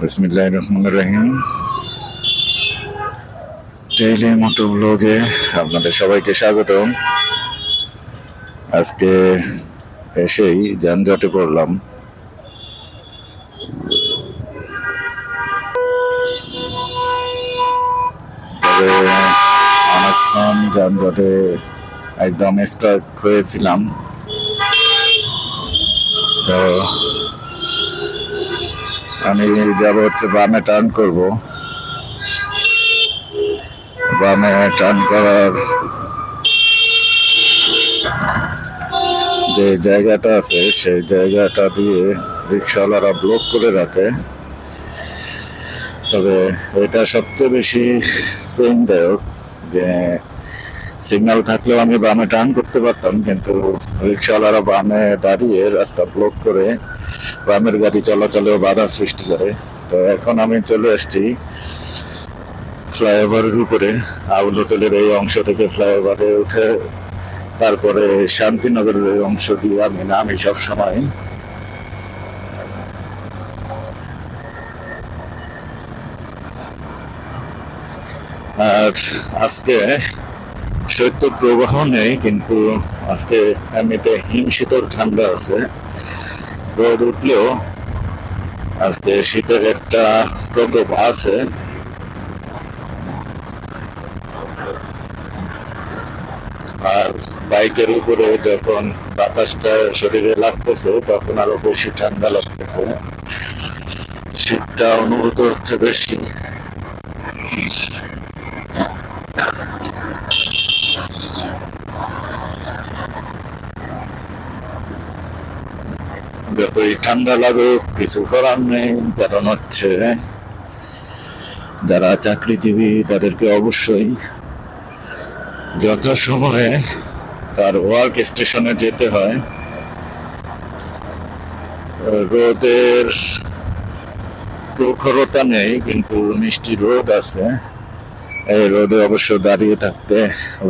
বিসমিল্লাহ রহমান রহিম। ডেইলি মোটো ব্লগে আপনাদের সবাইকে স্বাগত আজকে এসেই যানজটে পড়লাম। তবে অনেকক্ষণ যানজটে একদম স্টার্ট হয়েছিলাম। তো আমি যাব হচ্ছে, বামে টার্ন করব। বামে টার্ন করার যে জায়গাটা আছে, সেই জায়গাটা দিয়ে রিক্সাওয়ালারা ব্লক করে রাখে। তবে এটা সবচেয়ে বেশি পেনদায়ক যে সিগন্যাল থাকলেও আমি বামে টার্ন করতে পারতাম, কিন্তু রিক্সাওয়ালারা বামে দাঁড়িয়ে রাস্তা ব্লক করে বামের গাড়ি চলাচলেও বাধা সৃষ্টি করে। তো এখন আমি চলে এসেছি ফ্লাইওভারের উপরে। আউল হোটেলের এই অংশ থেকে ফ্লাইওভারে উঠে তারপরে শান্তিনগরের এই অংশ দিয়ে আমি নামি সব সময় আর আজকে শৈত্য প্রবাহ নেই, কিন্তু আজকে এমনিতে হিমশীতল ঠান্ডা আছে। রোদ উঠলেও আজকে শীতের একটা প্রকোপ আছে। আর বাইকের উপরে যখন বাতাসটা শরীরে লাগতেছে, তখন আরও বেশি ঠান্ডা লাগতেছে। শীতটা অনুভূত হচ্ছে বেশি। যতই ঠান্ডা লাগুক, কিছু করার নেই, কারণ হচ্ছে যারা চাকরিজীবী, তাদেরকে অবশ্যই যথাসময়ে তার ওয়ার্ক স্টেশনে যেতে হয়, রোদের প্রখরতা নেই, কিন্তু মিষ্টি রোদ আছে। এই রোদে অবশ্য দাঁড়িয়ে থাকতে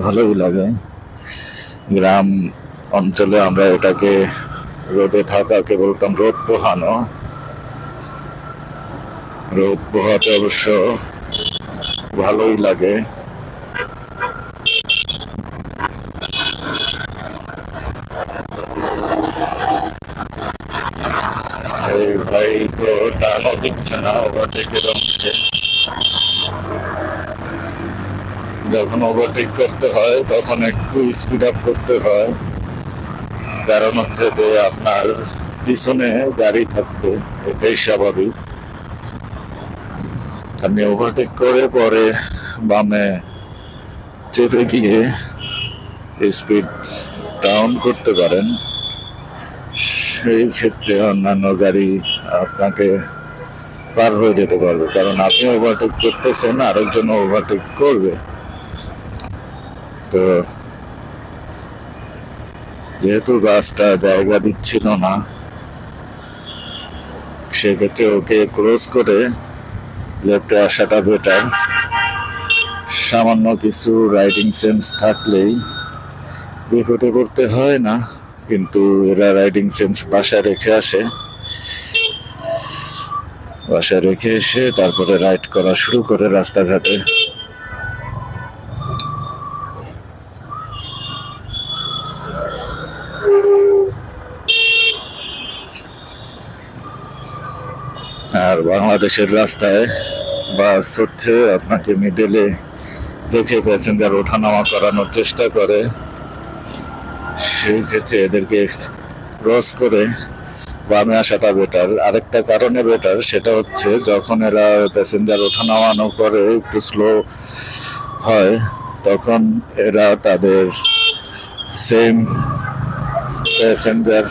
ভালোই লাগে। গ্রাম অঞ্চলে আমরা এটাকে রোদে থাকাকে বলতাম রোদ পোহানো। রোদ পোহাতে অবশ্য ভালোই লাগে। ভাই তো টানও দিচ্ছে না ওভারটেকের অংশে যখন ওভারটেক করতে হয়, তখন একটু স্পিড আপ করতে হয়। কারণ হচ্ছে যে আপনার পিছনে গাড়ি থাকবে এটাই স্বাভাবিক। আপনি ওভারটেক করে পরে বামে চেপে গিয়ে স্পিড ডাউন করতে পারেন। সেই ক্ষেত্রে অন্যান্য গাড়ি আপনাকে পার হয়ে যেতে পারবে, কারণ আপনি ওভারটেক করতেছেন, আরেকজন ওভারটেক করবে। তো যেহেতু গাছটা জায়গা দিচ্ছিল না, সেক্ষেত্রে ওকে ক্রস করে লেফটে আসাটা বেটার সামান্য কিছু রাইডিং সেন্স থাকলেই বিপদে করতে হয় না, কিন্তু এরা রাইডিং সেন্স বাসায় রেখে আসে। বাসায় রেখে এসে তারপরে রাইড করা শুরু করে রাস্তাঘাটে আর বাংলাদেশের রাস্তায় বাস হচ্ছে, আপনাকে মিডলে রেখে প্যাসেঞ্জার ওঠানামা করানোর চেষ্টা করে। সেই ক্ষেত্রে এদেরকে ক্রস করে বামে আসাটা বেটার আরেকটা কারণে বেটার সেটা হচ্ছে যখন এরা প্যাসেঞ্জার ওঠানামানো করে, একটু স্লো হয়, তখন এরা তাদের সেম প্যাসেঞ্জার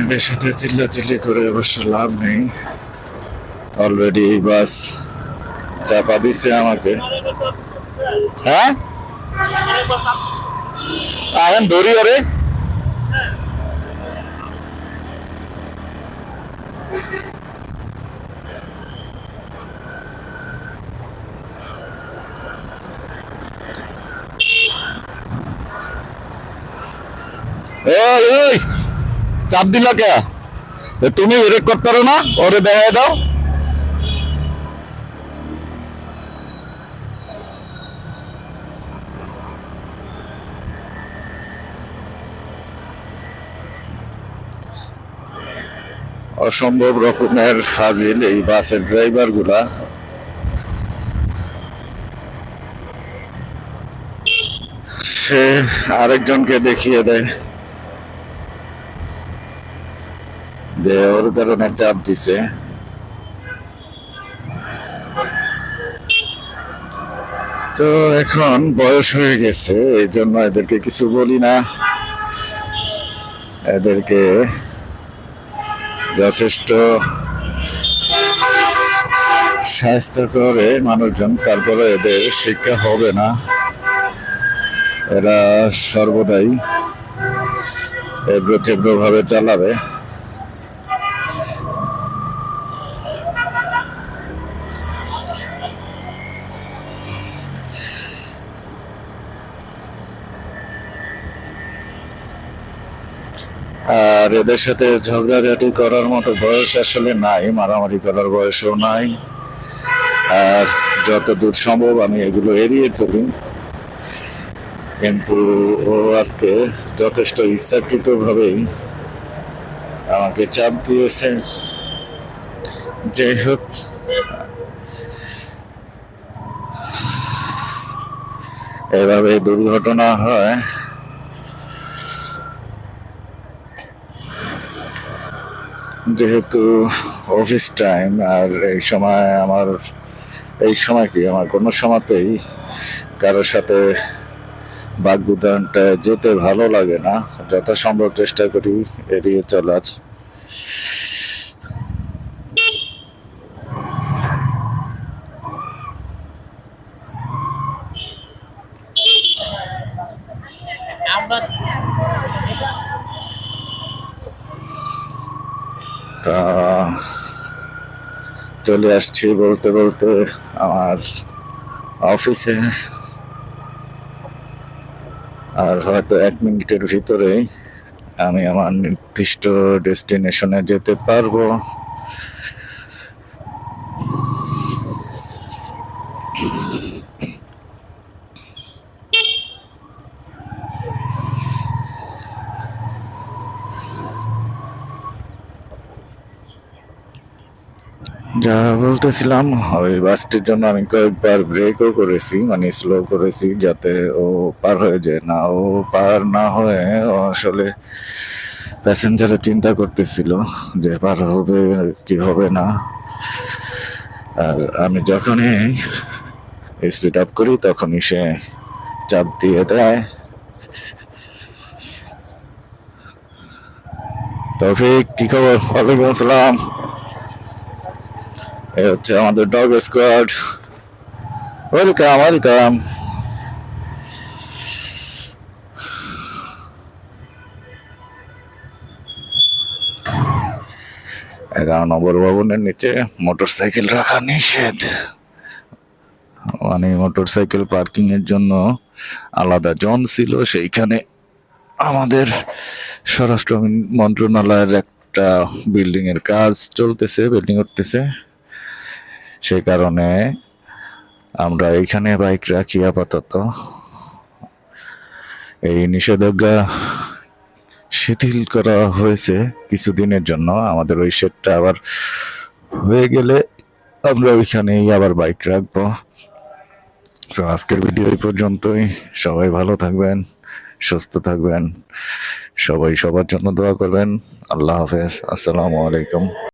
আপনাদের সাথে চিল্লাচিল্লি করে অবশ্য লাভ নেই। অলরেডি এই বাস চাপা দিছে আমাকে। হ্যাঁ? আহেন ধরি ওরে Oh, oi! চাপ দিলা কে? তুমি ব্রেক করতে পারো না, ওরে দেখায় দাও। অসম্ভব রকমের ফাজিল এই বাসের ড্রাইভারগুলা সে আরেকজনকে দেখিয়ে দেয়। যে ওর কারণে চাপ দিছে। তো এখন বয়স হয়ে গেছে, এই জন্য এদেরকে কিছু বলি না। এদেরকে যথেষ্ট স্বাস্থ্য করে মানুষজন, তারপরে এদের শিক্ষা হবে না। এরা সর্বদাই এব্রো ভাবে চালাবে। আর এদের সাথে ঝগড়াঝাটি করার মতো বয়স আসলে নাই, মারামারি করার বয়সও নাই। আর যত দূর সম্ভব আমি এগুলো এড়িয়ে চলি। কিন্তু ও আজকে যথেষ্ট ইচ্ছাকৃত ভাবেই আমাকে চাপ দিয়েছে। যাই হোক এভাবে দুর্ঘটনা হয়। যেহেতু অফিস টাইম আর এই সময় আমার, এই সময় কি? আমার কোনো সময়তেই কারোর সাথে বাগবিধানটা যেতে ভালো লাগে না। যথাসম্ভব চেষ্টা করি এড়িয়ে চলার। তা, চলে আসছি বলতে বলতে আমার অফিসে। আর হয়তো এক মিনিটের ভিতরেই আমি আমার নির্দিষ্ট ডেস্টিনেশনে যেতে পারব। যা বলতেছিলাম, ওই বাসটির জন্য আমি কয়েকবার ব্রেকও করেছি মানে স্লো করেছি যাতে ও পার হয়ে যায়। না, ও পার না হয়ে ও আসলে প্যাসেঞ্জারে চিন্তা করতেছিল যে পার হবে কি হবে না। আর আমি যখনই স্পিড আপ করি, তখনই সে চাপ দিয়ে দেয়। তৌফিক, কি খবর? ওয়ালাইকুম আসসালাম। এই হচ্ছে আমাদের ডগ স্কোয়াড ওয়েলকাম ওয়েলকাম এগারো নম্বর ভবনের নিচে মোটরসাইকেল রাখা নিষেধ। মানে মোটরসাইকেল পার্কিং এর জন্য আলাদা জন ছিল, সেইখানে আমাদের স্বরাষ্ট্র মন্ত্রণালয়ের একটা বিল্ডিং এর কাজ চলতেছে বিল্ডিং উঠতেছে। সেই কারণে আমরা এইখানে বাইক রাখি আপাতত। এই নিষেধাজ্ঞা শিথিল করা হয়েছে কিছুদিনের জন্য। আমাদের ওই শেডটা আবার হয়ে গেলে আমরা ওইখানেই আবার বাইক রাখব। তো আজকের ভিডিও এই পর্যন্তই। সবাই ভালো থাকবেন, সুস্থ থাকবেন। সবাই সবার জন্য দোয়া করবেন। আল্লাহ হাফেজ। আসসালামু আলাইকুম।